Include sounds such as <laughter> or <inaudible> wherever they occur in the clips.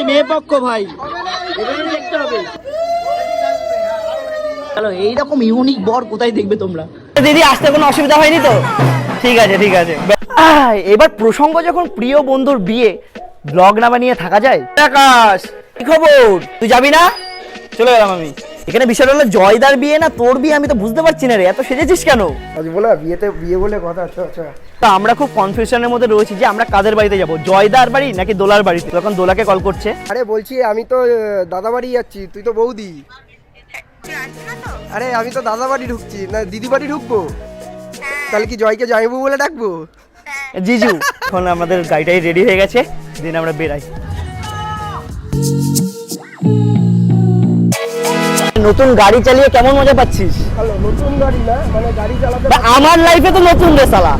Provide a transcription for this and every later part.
ভাই মেয়ে পক্ষ ভাই। দেখতে হবে চলো এইরকম ইউনিক বর কোথায় দেখবে তোমরা? দিদি আসতে কোনো অসুবিধা হয়নি তো? ঠিক আছে ঠিক আছে। এবার প্রসঙ্গ যখন প্রিয় বন্ধুর বিয়ে ব্লগ না বানিয়ে থাকা যায়? আকাশ কি খবর? তুই যাবি না? চলে গেলাম আমি। এখানে বিষয়টা হলো জয়দার বিয়ে না তোর বিয়ে আমি তো বুঝতে পারছি না রে এত সেজেছিস কেন? আজ বলা বিয়েতে বিয়ে বলে কথা আচ্ছা আচ্ছা। তো আমরা খুব কনফিউশনের মধ্যে রয়েছি যে আমরা কাদের বাড়িতে যাব? জয়দার বাড়ি নাকি দোলার বাড়িতে তখন দোলাকে কল করছে। আরে বলছি আমি তো দাদা বাড়ি যাচ্ছি তুই তো বৌদি। আরে আমি তো দাদা বাড়ি ঢুকছি না দিদি বাড়ি ঢুকবো? তাহলে কি জয়কে জামাইবু বলে ডাকবো? জিজু এখন আমাদের গাড়িটাই রেডি হয়ে গেছে দিন আমরা বেরাই। নতুন গাড়ি চালিয়ে কেমন মজা পাচ্ছিস? হ্যালো নতুন গাড়ি না মানে গাড়ি চালাতে আমার লাইফে তো নতুন রে সালা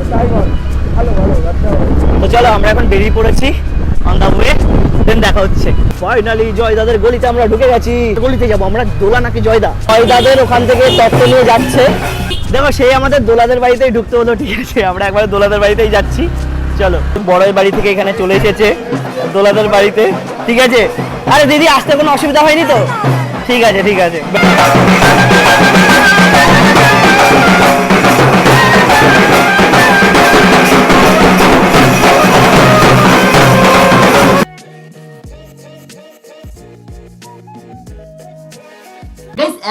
ভালো ভালো তো চলো আমরা এখন বেরিয়ে পড়েছি অন দা ওয়ে দেন দেখা হচ্ছে। ফাইনালি জয়দাদের গলিতে আমরা ঢুকে গেছি। গলিতে যাব আমরা দোলা নাকি জয়দা? জয়দাদের ওখান থেকে তত্ত্ব নিয়ে যাচ্ছে। দেখো সেই আমাদের দোলাদের বাড়িতেই ঢুকতে হলো ঠিক আছে? আমরা একবার দোলাদের বাড়িতেই যাচ্ছি। চলো বড়ই বাড়ি থেকে এখানে চলে এসেছে দোলাদের বাড়িতে ঠিক আছে? আরে দিদি আসতে কোনো অসুবিধা হয়নি তো? ঠিক আছে ঠিক আছে।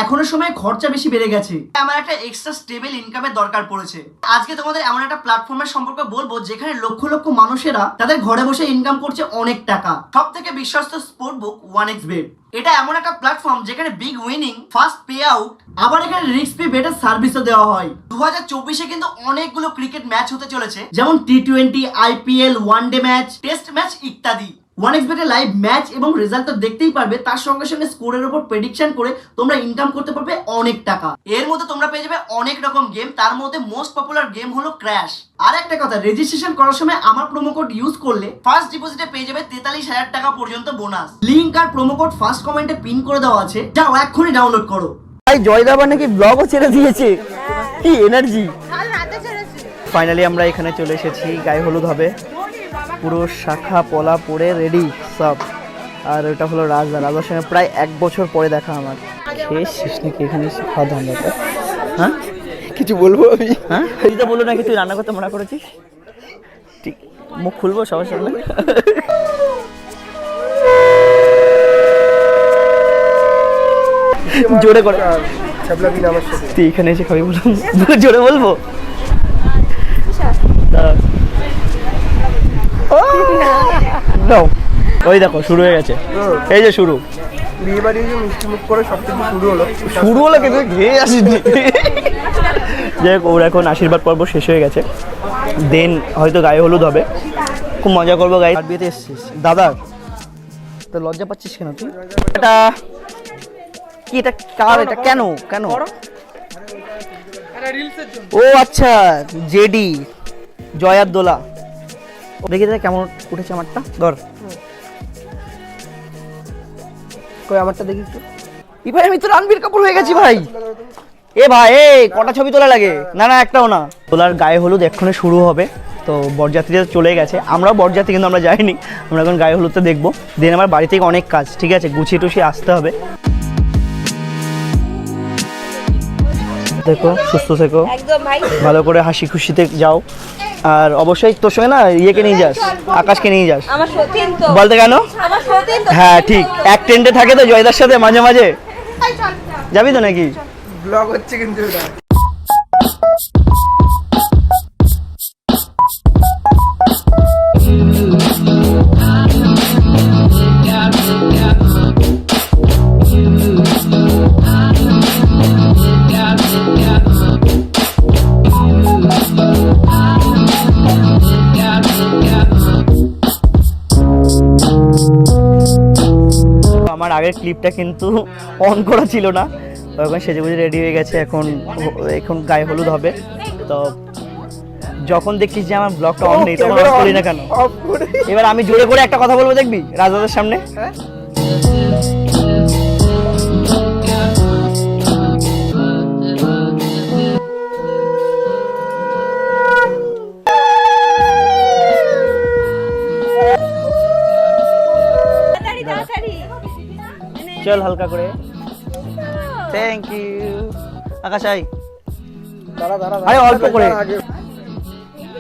এখনও সময় খরচা বেশি বেড়ে গেছে। আমার একটা এক্সট্রা স্টেবল ইনকামের দরকার পড়েছে। আজকে তোমাদের এমন একটা প্ল্যাটফর্মের সম্পর্কে বলব, যেখানে লক্ষ লক্ষ মানুষেরা তাদের ঘরে বসে ইনকাম করছে অনেক টাকা। সব থেকে বিশ্বস্ত sport book one X bet এটা এমন একটা প্ল্যাটফর্ম যেখানে big winning first pay out আবার এখানে রিস্ক পে বেটার সার্ভিসও দেওয়া হয়। দু হাজার চব্বিশে কিন্তু অনেকগুলো ক্রিকেট ম্যাচ হতে চলেছে, যেমন T twenty IPL one day match test match ইত্যাদি। ওয়ান এক্সবেটে লাইভ ম্যাচ এবং রেজাল্ট তো দেখতেই পারবে। তার সঙ্গে সঙ্গে স্কোরের উপর প্রেডিকশন করে তোমরা ইনকাম করতে পারবে অনেক টাকা। এর মধ্যে তোমরা পেয়ে যাবে অনেক রকম গেম তার মধ্যে মোস্ট পপুলার গেম হলো ক্র্যাশ আর একটা কথা রেজিস্ট্রেশন করার সময় আমার প্রোমো কোড ইউজ করলে ফার্স্ট ডিপোজিটে পেয়ে যাবে তেতাল্লিশ হাজার টাকা পর্যন্ত বোনাস লিঙ্ক আর প্রোমো কোড ফার্স্ট কমেন্টে পিন করে দেওয়া আছে। যাও এক্ষুনি ডাউনলোড করো। ভাই জয়দাবা নাকি ব্লগও ছেড়ে দিয়েছে? কি এনার্জি ফাইনালি আমরা এখানে চলে এসেছি গায়ে হলুদ হবে। পুরো শাখা পলা পরে রেডি সব। আর ওটা হলো রাজদা রাজার সঙ্গে প্রায় এক বছর পরে দেখা আমার। খেয়ে শেষ নাকি এখানে এসে খাওয়া দাওয়া হ্যাঁ? কিছু বলব আমি? হ্যাঁ? তুই তো বলো নাকি তুই রান্না করতে মানা করেছিস? ঠিক মুখ খুলবো সবার সামনে। জোরে করে। তুই এখানে এসে খাবি বললাম জোরে বলব? দাঁড়াও। দাও। ওই দেখো শুরু হয়ে গেছে। এই যে শুরু। বিয়ে বাড়ি যে মিষ্টি মুখ করে সব কিছু শুরু হলো। শুরু হলো কিন্তু খেয়ে আসিনি। যাই হোক ওর এখন আশীর্বাদ পর্ব শেষ হয়ে গেছে। দেন হয়তো গায়ে হলুদ হবে। খুব মজা করব গায়ে। আর বিয়েতে এসছিস। দাদার তো লজ্জা পাচ্ছিস কেন তুই? এটা কি এটা কার? এটা কেন? কেন? ও আচ্ছা জেডি জয়ার দোলা। দেখি দাদা কেমন উঠেছে আমারটা। ধর। কই আমারটা দেখি একটু। ভাই, আমি তো রণবীর কাপুর হয়ে গেছি ভাই। এ ভাই, এ, কটা ছবি তোলা লাগে? না না, একটাও না। তোলার গায়ে হলুদ এক্ষুনি শুরু হবে। তো বরযাত্রীরা চলে গেছে। আমরাও বরযাত্রী, কিন্তু আমরা যাইনি। আমরা এখন গায়ে হলুদটা দেখব। দেন আমার বাড়ি থেকে অনেক কাজ, ঠিক আছে? গুছিয়ে টুছিয়ে আসতে হবে। দেখো সুস্থ থেকো। একদম ভাই। ভালো করে হাসি খুশিতে যাও। আর অবশ্যই তোর সঙ্গে না ইয়েকে নিয়ে যাস আকাশকে নিয়ে যাস। আমার সতীন তো। বলতে কেন? আমার সতীন তো। হ্যাঁ ঠিক। এক টেন্টে থাকে তো জয়দার সাথে মাঝে মাঝে। যাবি তো নাকি? ব্লগ হচ্ছে কিন্তু আগের ক্লিপটা কিন্তু অন করা ছিল না। এখন সেজে বুঝে রেডি হয়ে গেছে এখন এখন গায়ে হলুদ হবে। তো যখন দেখছিস যে আমার ব্লগটা অন নেই তখন করি না কেন? এবার আমি জোরে করে একটা কথা বলব দেখবি? রাজাদের সামনে? চল হালকা করে। থ্যাংক ইউ আকাশ আই দাঁড়া দাঁড়া আরে, অল্প করে।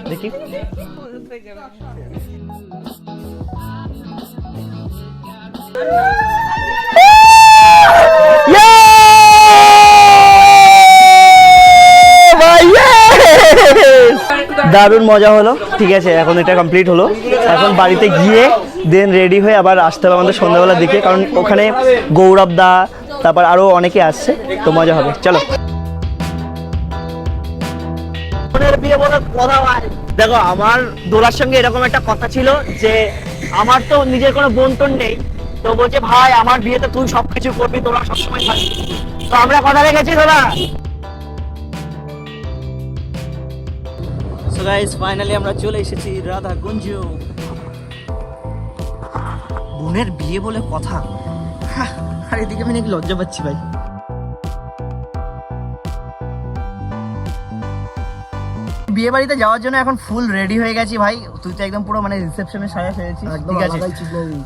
দেখি। দারুণ মজা হলো। ঠিক আছে এখন এটা কমপ্লিট হলো। এখন বাড়িতে গিয়ে দেন রেডি হয়ে আবার আসতে হবে আমাদের সন্ধ্যাবেলার দিকে কারণ ওখানে গৌরব দা তারপর আরও অনেকে আসছে তো মজা হবে। চলো। বোনের বিয়ে বলে কথা ভাই দেখো আমার দোলার সঙ্গে এরকম একটা কথা ছিল যে আমার তো নিজের কোনো বোন টোন নেই তো বলছে ভাই আমার বিয়েতে তুই সবকিছু করবি তোরা সবসময় থাকবি। তো আমরা কথা রেখেছি দাদা। সো গাইস ফাইনালি আমরা চলে এসেছি রাধাগঞ্জ বোনের বিয়ে বলে কথা? আর এদিকে আমি নাকি লজ্জা পাচ্ছি ভাই। বিয়ে বাড়িতে যাওয়ার জন্য এখন ফুল রেডি হয়ে গেছি ভাই। তুই তো একদম পুরো মানে রিসেপশনে সাজা একদম ঠিক আছে?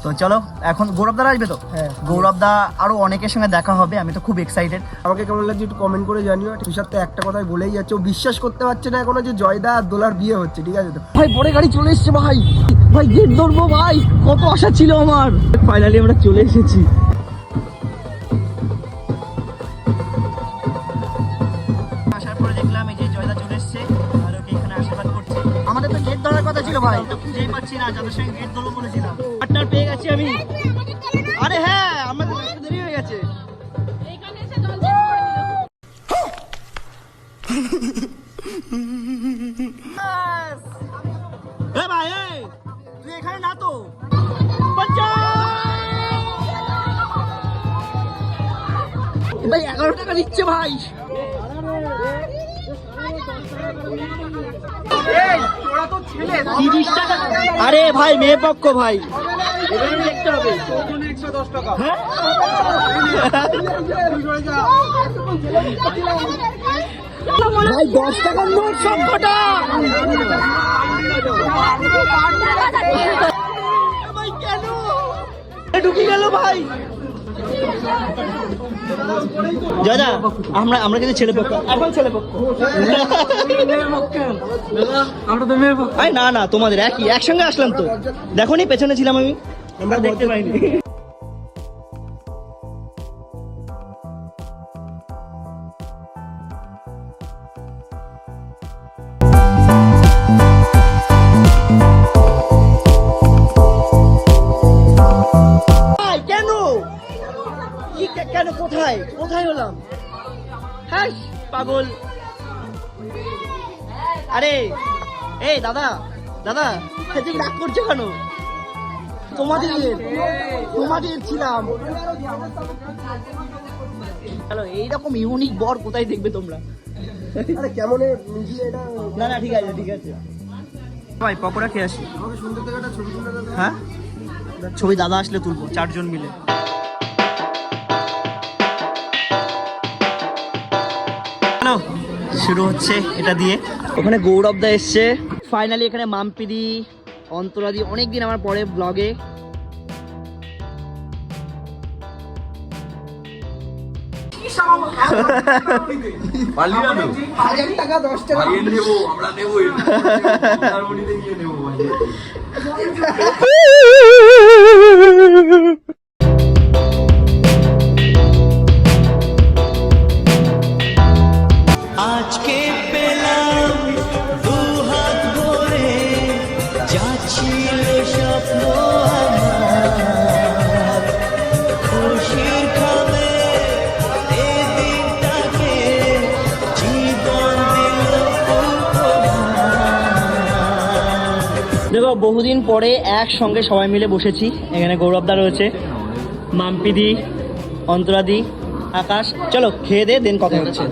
তো চলো এখন গৌরব দা আসবে তো? হ্যাঁ। গৌরব দা আরও অনেকের সঙ্গে দেখা হবে আমি তো খুব এক্সাইটেড আমাকে কেমন লাগছে একটু কমেন্ট করে জানিও। তুষার তো একটা কথাই বলেই যাচ্ছে ও বিশ্বাস করতে পারছে না এখনও যে জয়দা আর দোলার বিয়ে হচ্ছে ঠিক আছে তো? ভাই বড় গাড়ি চলে এসেছে ভাই। ভাই গেট ধরবো ভাই। কত আশা ছিল আমার। ফাইনালি আমরা চলে এসেছি। আসার পরে দেখলাম এই যে জয়দা চলে এসেছে আর ওকে এখানে আশীর্বাদ করছে। আমাদের তো গেট ধরার কথা ছিল ভাই। খুঁজেই পাচ্ছি না যাদের সঙ্গে গেট ধরবো বলেছিলাম। পার্টনার পেয়ে গেছি আমি। আরে হ্যাঁ আমাদের দেরি হয়ে গেছে। <laughs> ভাই এই তুই এখানে না তো? ভাই এগারো টাকা দিচ্ছে ভাই। আরে ভাই মেয়ে পক্ষ ভাই। এখানে দেখতে হবে। হ্যাঁ? <laughs> ভাই দশ টাকার নোট সব কটা। ভাই কেন এ ঢুকে গেল ভাই। দাদা আমরা আমরা কিন্তু ছেলে পক্ষ। এখন ছেলে পক্ষ। আমরা তো মেয়ে আরে না না তোমাদের একই একসঙ্গে আসলাম তো। দেখো নি পেছনে ছিলাম আমি। আমরা দেখতে পাইনি। হলাম হ্যাঁ পাগল। আরে এই দাদা দাদা তুমি রাগ করছ কেন? তোমাদের তোমাদের ছিলাম। হ্যালো এইরকম ইউনিক বর কোথায় দেখবে তোমরা? কেমন না না ঠিক আছে ঠিক আছে। ভাই পকোড়া খেয়ে আসি। হ্যাঁ? ছবি দাদা আসলে তুলবো চারজন মিলে। শুরু হচ্ছে এটা দিয়ে। ওখানে গৌরব দা এসছে। ফাইনালি এখানে মাম্পিদি অন্তরাদি অনেকদিন আমার পরে ব্লগে আমরা <laughs> <laughs> বহুদিন পরে একসঙ্গে সবাই মিলে বসেছি। এখানে গৌরবদা রয়েছে মাম্পিদি অন্তরাদি আকাশ। চলো, খেয়ে দে দেন কথা হচ্ছে